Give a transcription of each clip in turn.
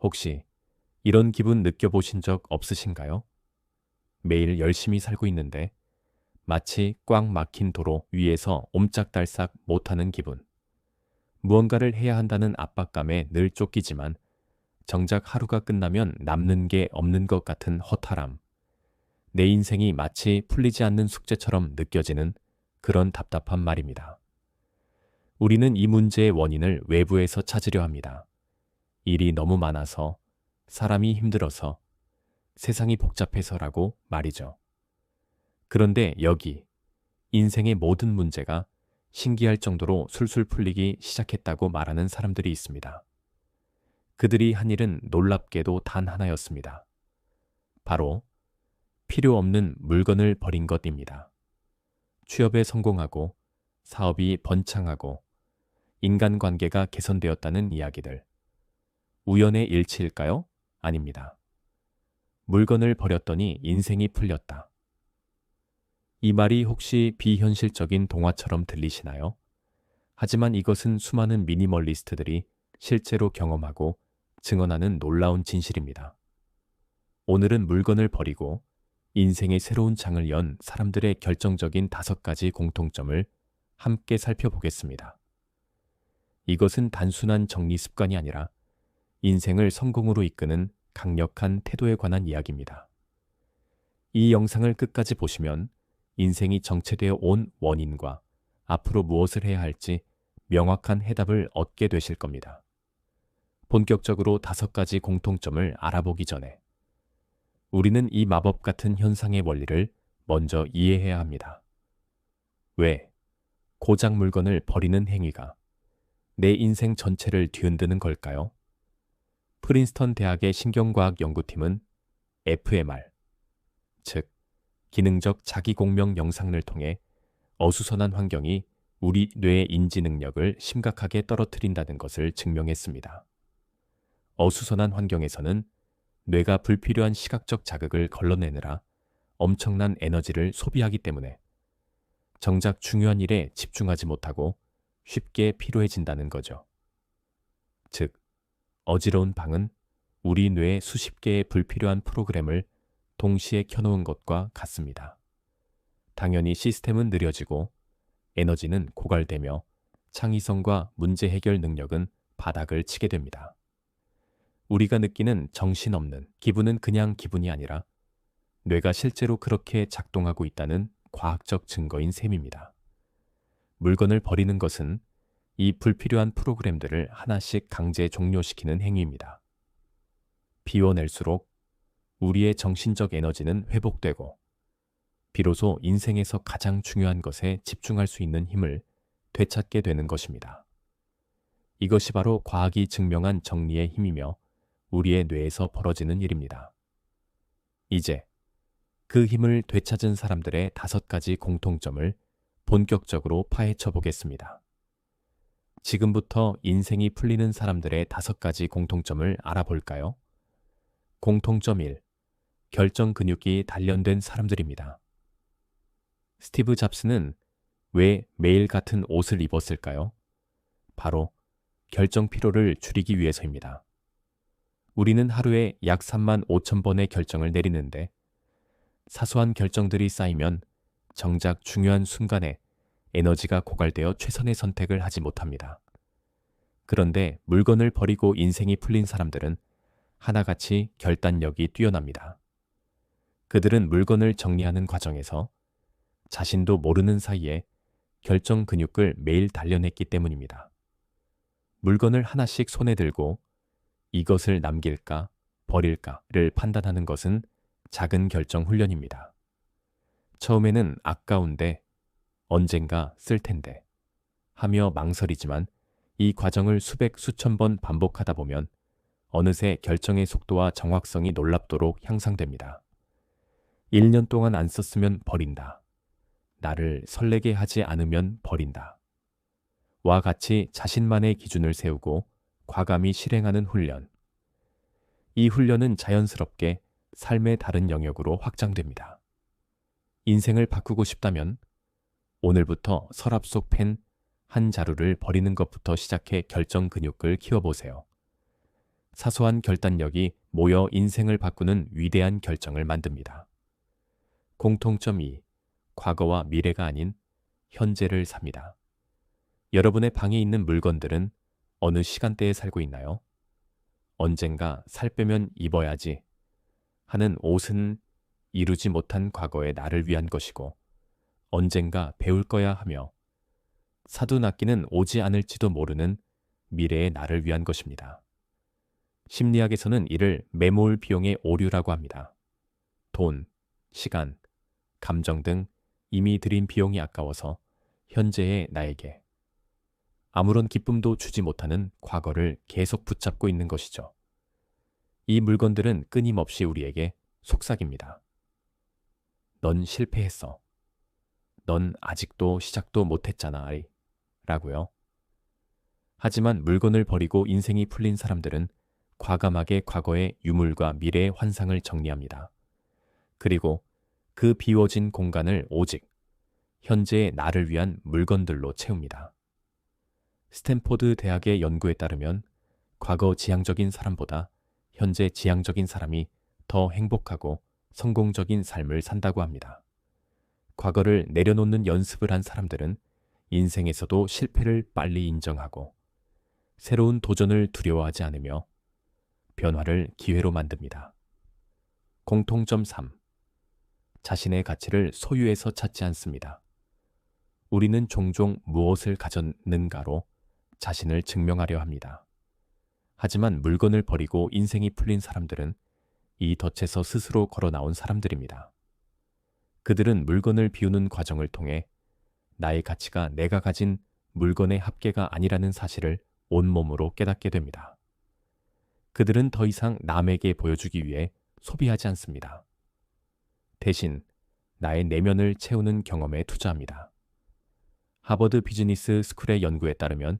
혹시 이런 기분 느껴보신 적 없으신가요? 매일 열심히 살고 있는데 마치 꽉 막힌 도로 위에서 옴짝달싹 못하는 기분. 무언가를 해야 한다는 압박감에 늘 쫓기지만 정작 하루가 끝나면 남는 게 없는 것 같은 허탈함. 내 인생이 마치 풀리지 않는 숙제처럼 느껴지는 그런 답답한 말입니다. 우리는 이 문제의 원인을 외부에서 찾으려 합니다. 일이 너무 많아서, 사람이 힘들어서, 세상이 복잡해서라고 말이죠. 그런데 여기, 인생의 모든 문제가 신기할 정도로 술술 풀리기 시작했다고 말하는 사람들이 있습니다. 그들이 한 일은 놀랍게도 단 하나였습니다. 바로 필요 없는 물건을 버린 것입니다. 취업에 성공하고 사업이 번창하고 인간관계가 개선되었다는 이야기들. 우연의 일치일까요? 아닙니다. 물건을 버렸더니 인생이 풀렸다. 이 말이 혹시 비현실적인 동화처럼 들리시나요? 하지만 이것은 수많은 미니멀리스트들이 실제로 경험하고 증언하는 놀라운 진실입니다. 오늘은 물건을 버리고 인생의 새로운 장을 연 사람들의 결정적인 다섯 가지 공통점을 함께 살펴보겠습니다. 이것은 단순한 정리 습관이 아니라 인생을 성공으로 이끄는 강력한 태도에 관한 이야기입니다. 이 영상을 끝까지 보시면 인생이 정체되어 온 원인과 앞으로 무엇을 해야 할지 명확한 해답을 얻게 되실 겁니다. 본격적으로 다섯 가지 공통점을 알아보기 전에 우리는 이 마법 같은 현상의 원리를 먼저 이해해야 합니다. 왜 고작 물건을 버리는 행위가 내 인생 전체를 뒤흔드는 걸까요? 프린스턴 대학의 신경과학 연구팀은 FMR, 즉 기능적 자기공명 영상을 통해 어수선한 환경이 우리 뇌의 인지 능력을 심각하게 떨어뜨린다는 것을 증명했습니다. 어수선한 환경에서는 뇌가 불필요한 시각적 자극을 걸러내느라 엄청난 에너지를 소비하기 때문에 정작 중요한 일에 집중하지 못하고 쉽게 피로해진다는 거죠. 즉, 어지러운 방은 우리 뇌의 수십 개의 불필요한 프로그램을 동시에 켜놓은 것과 같습니다. 당연히 시스템은 느려지고 에너지는 고갈되며 창의성과 문제 해결 능력은 바닥을 치게 됩니다. 우리가 느끼는 정신없는 기분은 그냥 기분이 아니라 뇌가 실제로 그렇게 작동하고 있다는 과학적 증거인 셈입니다. 물건을 버리는 것은 이 불필요한 프로그램들을 하나씩 강제 종료시키는 행위입니다. 비워낼수록 우리의 정신적 에너지는 회복되고 비로소 인생에서 가장 중요한 것에 집중할 수 있는 힘을 되찾게 되는 것입니다. 이것이 바로 과학이 증명한 정리의 힘이며 우리의 뇌에서 벌어지는 일입니다. 이제 그 힘을 되찾은 사람들의 다섯 가지 공통점을 본격적으로 파헤쳐 보겠습니다. 지금부터 인생이 풀리는 사람들의 다섯 가지 공통점을 알아볼까요? 공통점 1. 결정 근육이 단련된 사람들입니다. 스티브 잡스는 왜 매일 같은 옷을 입었을까요? 바로 결정 피로를 줄이기 위해서입니다. 우리는 하루에 약 3만 5천 번의 결정을 내리는데 사소한 결정들이 쌓이면 정작 중요한 순간에 에너지가 고갈되어 최선의 선택을 하지 못합니다. 그런데 물건을 버리고 인생이 풀린 사람들은 하나같이 결단력이 뛰어납니다. 그들은 물건을 정리하는 과정에서 자신도 모르는 사이에 결정 근육을 매일 단련했기 때문입니다. 물건을 하나씩 손에 들고 이것을 남길까, 버릴까를 판단하는 것은 작은 결정 훈련입니다. 처음에는 아까운데 언젠가 쓸 텐데 하며 망설이지만 이 과정을 수백 수천 번 반복하다 보면 어느새 결정의 속도와 정확성이 놀랍도록 향상됩니다. 1년 동안 안 썼으면 버린다. 나를 설레게 하지 않으면 버린다. 와 같이 자신만의 기준을 세우고 과감히 실행하는 훈련. 이 훈련은 자연스럽게 삶의 다른 영역으로 확장됩니다. 인생을 바꾸고 싶다면 오늘부터 서랍 속 펜 한 자루를 버리는 것부터 시작해 결정 근육을 키워보세요. 사소한 결단력이 모여 인생을 바꾸는 위대한 결정을 만듭니다. 공통점 2. 과거와 미래가 아닌 현재를 삽니다. 여러분의 방에 있는 물건들은 어느 시간대에 살고 있나요? 언젠가 살 빼면 입어야지 하는 옷은 이루지 못한 과거의 나를 위한 것이고 언젠가 배울 거야 하며 사둔 악기는 오지 않을지도 모르는 미래의 나를 위한 것입니다. 심리학에서는 이를 매몰 비용의 오류라고 합니다. 돈, 시간, 감정 등 이미 들인 비용이 아까워서 현재의 나에게 아무런 기쁨도 주지 못하는 과거를 계속 붙잡고 있는 것이죠. 이 물건들은 끊임없이 우리에게 속삭입니다. 넌 실패했어. 넌 아직도 시작도 못했잖아. 라고요. 하지만 물건을 버리고 인생이 풀린 사람들은 과감하게 과거의 유물과 미래의 환상을 정리합니다. 그리고 그 비워진 공간을 오직 현재의 나를 위한 물건들로 채웁니다. 스탠포드 대학의 연구에 따르면 과거 지향적인 사람보다 현재 지향적인 사람이 더 행복하고 성공적인 삶을 산다고 합니다. 과거를 내려놓는 연습을 한 사람들은 인생에서도 실패를 빨리 인정하고 새로운 도전을 두려워하지 않으며 변화를 기회로 만듭니다. 공통점 3. 자신의 가치를 소유에서 찾지 않습니다. 우리는 종종 무엇을 가졌는가로 자신을 증명하려 합니다. 하지만 물건을 버리고 인생이 풀린 사람들은 이 덫에서 스스로 걸어 나온 사람들입니다. 그들은 물건을 비우는 과정을 통해 나의 가치가 내가 가진 물건의 합계가 아니라는 사실을 온몸으로 깨닫게 됩니다. 그들은 더 이상 남에게 보여주기 위해 소비하지 않습니다. 대신 나의 내면을 채우는 경험에 투자합니다. 하버드 비즈니스 스쿨의 연구에 따르면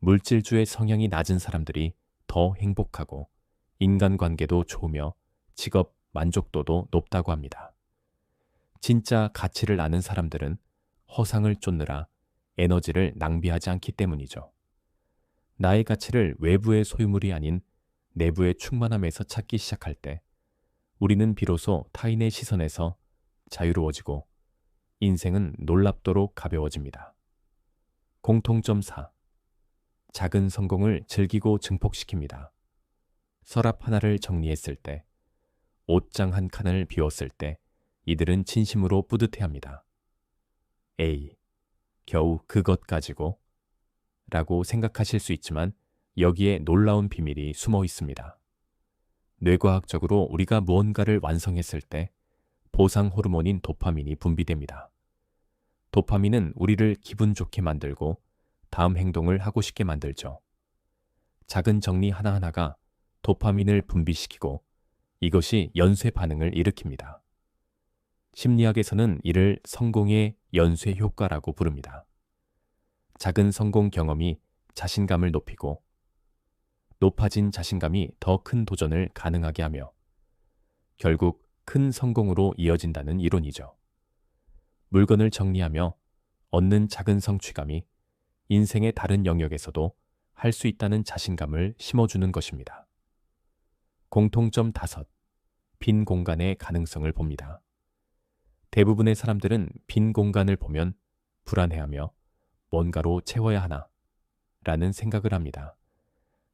물질주의 성향이 낮은 사람들이 더 행복하고 인간관계도 좋으며 직업 만족도도 높다고 합니다. 진짜 가치를 아는 사람들은 허상을 쫓느라 에너지를 낭비하지 않기 때문이죠. 나의 가치를 외부의 소유물이 아닌 내부의 충만함에서 찾기 시작할 때 우리는 비로소 타인의 시선에서 자유로워지고 인생은 놀랍도록 가벼워집니다. 공통점 4. 작은 성공을 즐기고 증폭시킵니다. 서랍 하나를 정리했을 때, 옷장 한 칸을 비웠을 때 이들은 진심으로 뿌듯해합니다. A. 겨우 그것 가지고 라고 생각하실 수 있지만 여기에 놀라운 비밀이 숨어 있습니다. 뇌과학적으로 우리가 무언가를 완성했을 때 보상 호르몬인 도파민이 분비됩니다. 도파민은 우리를 기분 좋게 만들고 다음 행동을 하고 싶게 만들죠. 작은 정리 하나하나가 도파민을 분비시키고 이것이 연쇄 반응을 일으킵니다. 심리학에서는 이를 성공의 연쇄 효과라고 부릅니다. 작은 성공 경험이 자신감을 높이고 높아진 자신감이 더 큰 도전을 가능하게 하며 결국 큰 성공으로 이어진다는 이론이죠. 물건을 정리하며 얻는 작은 성취감이 인생의 다른 영역에서도 할 수 있다는 자신감을 심어주는 것입니다. 공통점 다섯. 빈 공간의 가능성을 봅니다. 대부분의 사람들은 빈 공간을 보면 불안해하며 뭔가로 채워야 하나 라는 생각을 합니다.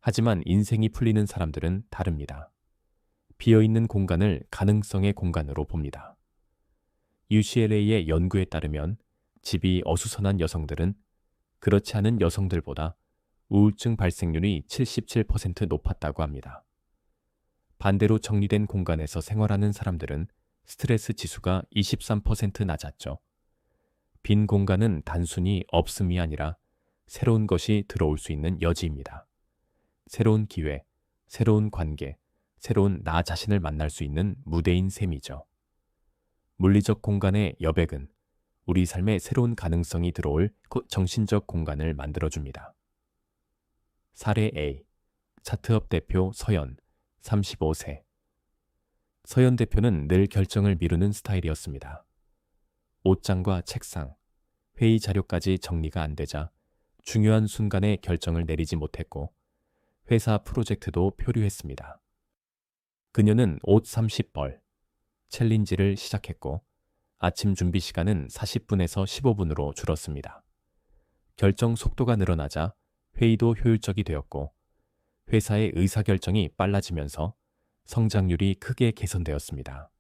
하지만 인생이 풀리는 사람들은 다릅니다. 비어있는 공간을 가능성의 공간으로 봅니다. UCLA의 연구에 따르면 집이 어수선한 여성들은 그렇지 않은 여성들보다 우울증 발생률이 77% 높았다고 합니다. 반대로 정리된 공간에서 생활하는 사람들은 스트레스 지수가 23% 낮았죠. 빈 공간은 단순히 없음이 아니라 새로운 것이 들어올 수 있는 여지입니다. 새로운 기회, 새로운 관계, 새로운 나 자신을 만날 수 있는 무대인 셈이죠. 물리적 공간의 여백은 우리 삶에 새로운 가능성이 들어올 정신적 공간을 만들어줍니다. 사례 A. 차트업 대표 서연, 35세. 서연 대표는 늘 결정을 미루는 스타일이었습니다. 옷장과 책상, 회의 자료까지 정리가 안 되자 중요한 순간에 결정을 내리지 못했고 회사 프로젝트도 표류했습니다. 그녀는 옷 30벌, 챌린지를 시작했고 아침 준비 시간은 40분에서 15분으로 줄었습니다. 결정 속도가 늘어나자 회의도 효율적이 되었고 회사의 의사결정이 빨라지면서 성장률이 크게 개선되었습니다.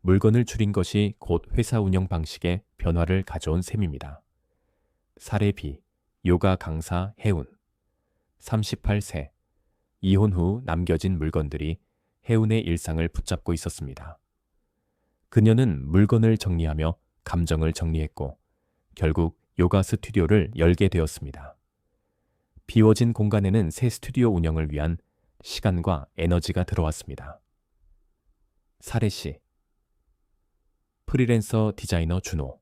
물건을 줄인 것이 곧 회사 운영 방식에 변화를 가져온 셈입니다. 사례 B, 요가 강사 해운. 38세. 이혼 후 남겨진 물건들이 해운의 일상을 붙잡고 있었습니다. 그녀는 물건을 정리하며 감정을 정리했고 결국 요가 스튜디오를 열게 되었습니다. 비워진 공간에는 새 스튜디오 운영을 위한 시간과 에너지가 들어왔습니다. 사례 씨. 프리랜서 디자이너 준호.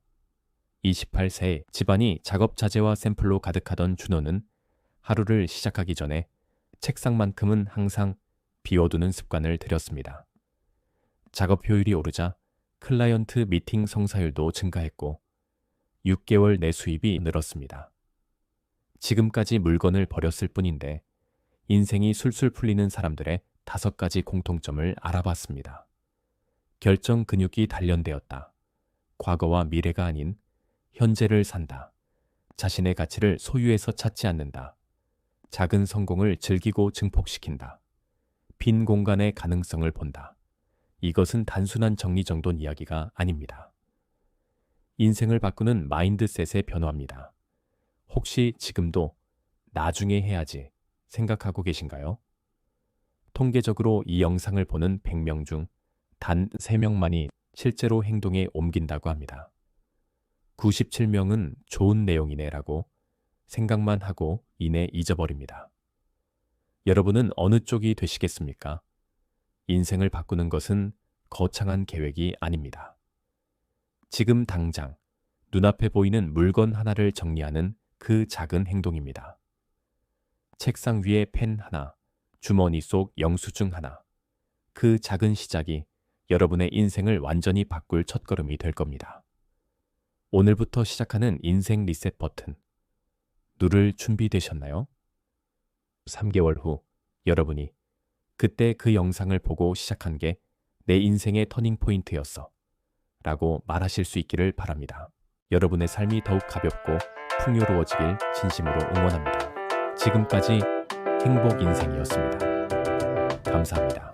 28세 집안이 작업 자재와 샘플로 가득하던 준호는 하루를 시작하기 전에 책상만큼은 항상 비워두는 습관을 들였습니다. 작업 효율이 오르자 클라이언트 미팅 성사율도 증가했고 6개월 내 수입이 늘었습니다. 지금까지 물건을 버렸을 뿐인데 인생이 술술 풀리는 사람들의 다섯 가지 공통점을 알아봤습니다. 결정 근육이 단련되었다. 과거와 미래가 아닌 현재를 산다. 자신의 가치를 소유해서 찾지 않는다. 작은 성공을 즐기고 증폭시킨다. 빈 공간의 가능성을 본다. 이것은 단순한 정리정돈 이야기가 아닙니다. 인생을 바꾸는 마인드셋의 변화입니다. 혹시 지금도 나중에 해야지 생각하고 계신가요? 통계적으로 이 영상을 보는 100명 중 단 3명만이 실제로 행동에 옮긴다고 합니다. 97명은 좋은 내용이네라고 생각만 하고 이내 잊어버립니다. 여러분은 어느 쪽이 되시겠습니까? 인생을 바꾸는 것은 거창한 계획이 아닙니다. 지금 당장 눈앞에 보이는 물건 하나를 정리하는 그 작은 행동입니다. 책상 위에 펜 하나, 주머니 속 영수증 하나. 그 작은 시작이 여러분의 인생을 완전히 바꿀 첫걸음이 될 겁니다. 오늘부터 시작하는 인생 리셋 버튼. 누를 준비되셨나요? 3개월 후 여러분이 그때 그 영상을 보고 시작한 게 내 인생의 터닝 포인트였어. 라고 말하실 수 있기를 바랍니다. 여러분의 삶이 더욱 가볍고 풍요로워지길 진심으로 응원합니다. 지금까지 행복 인생이었습니다. 감사합니다.